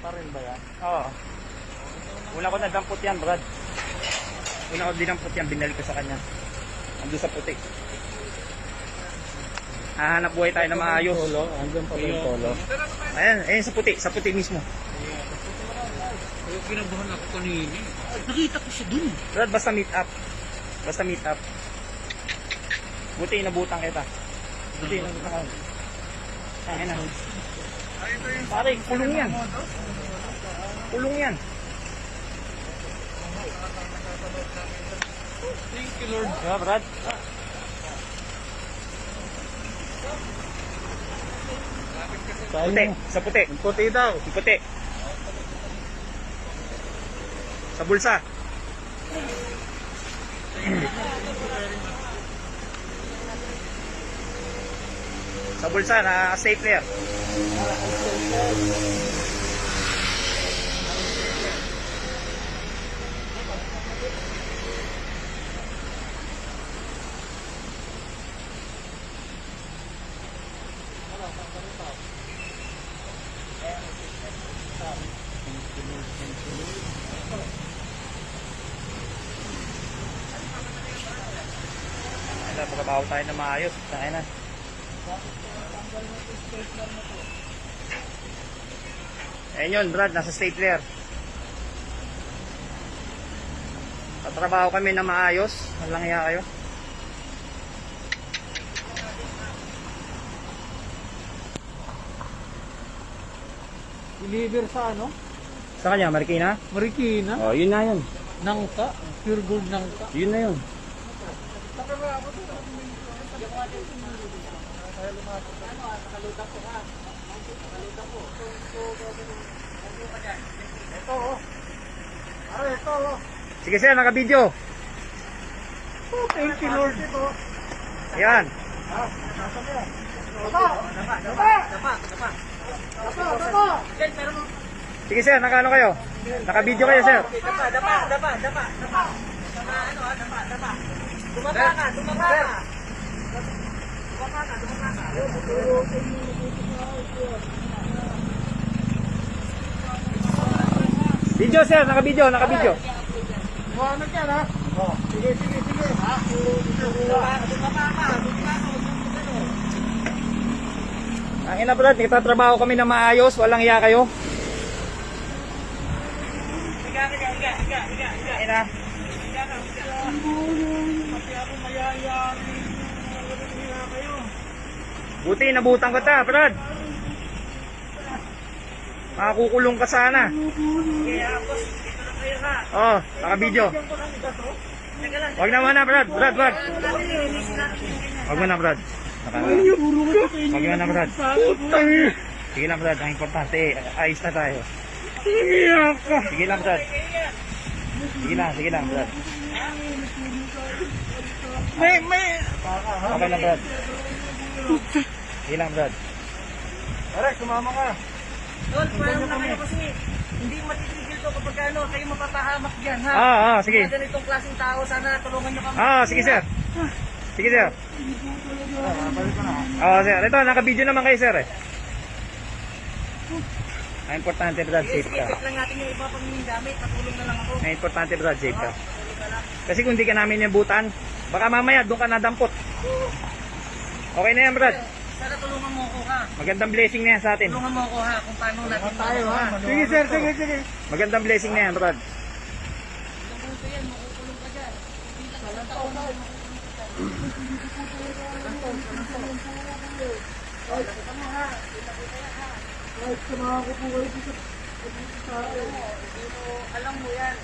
pa rin ba yan? Oo. Una ko nadampot yan, Brad. Una ko dinampot yan, binalik ko sa kanya. Ando sa puti. Hahanap buhay tayo na maayos. Polo, andyan pala yung polo. Ayan, ayan sa puti, sa puti mismo. Kaya kinabahan ako kanina. Nakita ko siya dun. Brad, basta meet up. Basta meet up. Buti, inabutang kita. Buti, inabutang ka. Ayan na. Pare, kulong yan. Kulong yan. Thank you, Lord. Diba, Brad? Puti, sa puti. Puti daw. Sa puti. Sa bulsa. Sa bulsa na stapler. Ito, pagkabaho tayo na maayos. Tayo na. Ayan yun, Brad, nasa stapler. Tatrabaho kami na maayos. Walang iya kayo. Deliver sa ano? Sa kanya, Marikina? Marikina. Oh, yun na yun. Nangka. Pure gold nangka. Yun na yun. Ito oh. Are, ito oh. Sige sir, naka-video. Oh, thank you, Lord. Yan. Dapa! Dapa! Dapa! Dapa! Dapa! Dapa! Sige sir, naka ano kayo? Naka-video kayo sir. Dapa, dapa, dapa, dapa, dapa. Ano ah, dapa, dapa. Tumapa ka, tumapa ka. Tumapa ka, tumapa ka. Video sir, naka-video, naka-video. Ano yan ha? Oh. Sige, sige, sige. Ha? Ka, ka. Ang ina brad, nagtatrabaho kami na maayos, walang iya kayo. Higa, higa, higa, higa, higa, ina. Higa ka, higa. Pati ako mayayari. Hiya kayo. Buti nabutang ka ta, brad. Makakukulong ka sana. Kaya boss, dito na kayo ha. Oh, naka-video. Teka lang, Wag naman na, brad. Brad, brad. ano natin yung list natin yung ganyan. Wag mo na, brad. Naka Wag mo na, brad. Sige lang, brad. Ang importante, ayos na tayo. Sige lang, brad. Sige lang, sige lang, brad. May, may. Okay na, brad. Sige lang, brad. Are, sumama ka. Tol, paano na kayo kasi hindi matitigil to kapag ano, kayo mapapahamak dyan ha. Ah, ah, sige. Mga ganitong klaseng tao, sana tulungan nyo kami. Ah, sige, sir. Sige, sir. Oh, sir. Ito, naka-video naman kayo, sir. Eh. Ang importante, brad, Sige, safe sige, ka. check lang natin yung iba pang gamit, natulong na lang ako. Ang importante, brad, safe ka. Kasi kung di ka namin yung butan, baka mamaya doon ka nadampot. Okay na yan, brad. Sana tulungan mo ako ha. Magandang blessing na yan sa atin. Tulungan mo ako ha kung paano natin Tayo ha. Sige, sir, sige, sige. Magandang blessing na yan, brad. Kahit sumama ko po kayo dito. Alam mo yan.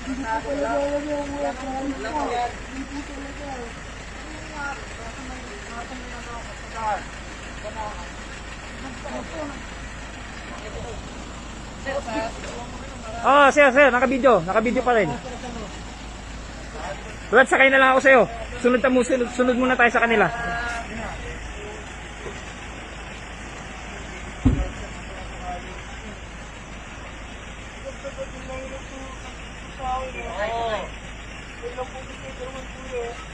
Talaga yan yung mga kain Alam ko. mo yan. Hindi talaga. Oh, sir, sir, naka-video. Naka-video pa rin. Brad, sakay na lang ako sa'yo. Sunod, mo, sunod, sunod muna tayo sa kanila.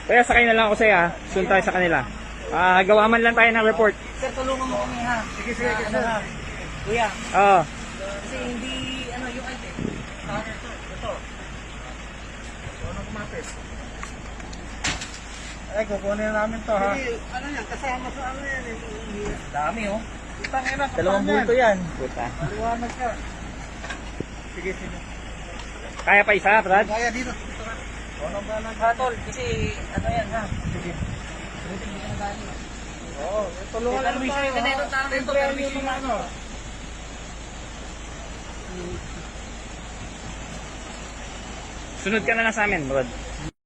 Kaya sakay na lang ako sa'yo ha. Sunod tayo sa kanila. Ah, gawa man lang tayo ng report. Sir, tulungan mo kami ha. Sige, sige, sige. Kuya, Oo. Kasi hindi, ano, yung item. Saan ito? Ito. Ano kumapit? Ay, kukunin namin to ha. Hindi, ano yan? Kasama sa ano yan? eh. Dami oh. Itang ina, Dalawang kapal yan. Puta. Maliwanag yan. Sige, sige. Kaya pa isa, Brad? Kaya dito. Ano ba nang Hatol, kasi, ano yan, ha? Sige. Oo, tulungan lang tayo. ha? tao nito, Temporary permission yung ano. Sunod ka na lang sa amin, Brad.